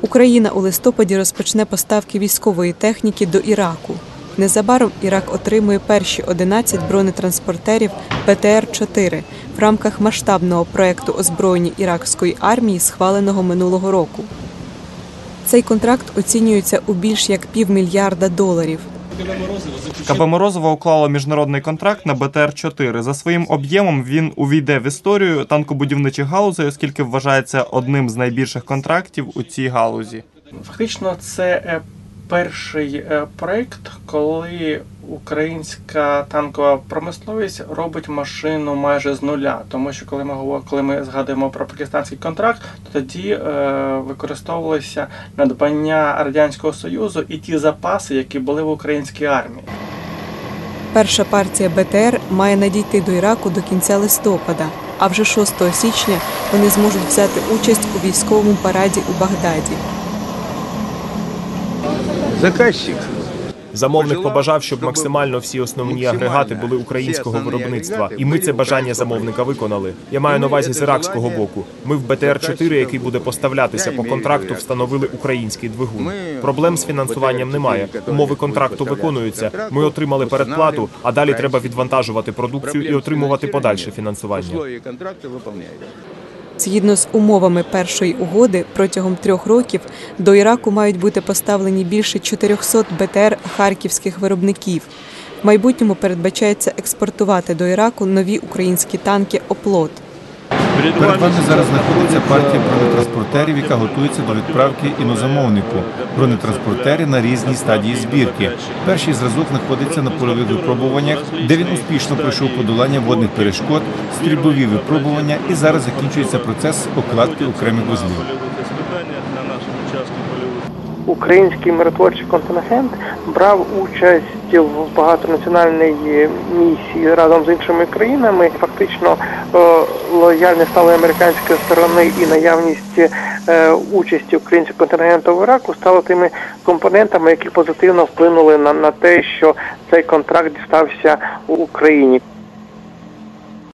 Україна у листопаді розпочне поставки військової техніки до Іраку. Незабаром Ірак отримує перші 11 бронетранспортерів ПТР-4 в рамках масштабного проекту озброєння іракської армії, схваленого минулого року. Цей контракт оцінюється у більш як півмільярда доларів. КБ Морозова уклало міжнародний контракт на БТР-4. За своїм об'ємом він увійде в історію танкобудівничих галузей, оскільки вважається одним з найбільших контрактів у цій галузі. Фактично, це е, перший е, проект, коли українська танкова промисловість робить машину майже з нуля. Тому що коли ми говоримо, коли ми згадуємо про пакистанський контракт, то тоді е, використовувалися надбання радянського союзу і ті запаси, які були в українській армії. Перша партія БТР має надійти до Іраку до кінця листопада, а вже 6 січня вони зможуть взяти участь у військовому параді у Багдаді. Заказчик Замовник побажав, щоб максимально всі основні агрегати були українського виробництва, і ми це бажання замовника виконали. Я маю на увазі з іракського боку. Ми в БТР 4 який буде поставлятися по контракту, встановили український двигун. Проблем з фінансуванням немає. Умови контракту виконуються. Ми отримали передплату, а далі треба відвантажувати продукцію і отримувати подальше фінансування. Згідно з умовами першої угоди, протягом трьох років до Іраку мають бути поставлені більше 400 БТР харківських виробників. В майбутньому передбачається експортувати до Іраку нові українські танки Оплот. Перед вами зараз знаходиться партія бронетранспортерів, яка готується до відправки інозамовнику. Бронетранспортери на різній стадії збірки. Перший зразок знаходиться на польових випробуваннях, де він успішно пройшов подолання водних перешкод, стрільбові випробування і зараз закінчується процес окладки окремих вузлів. Український миротворчий контингент брав участь в багатонаціональній місії разом з іншими країнами. Фактично лояльність стали американської сторони і наявність е, участі українського контингенту в Іраку стало тими компонентами, які позитивно вплинули на, на те, що цей контракт дістався Україні.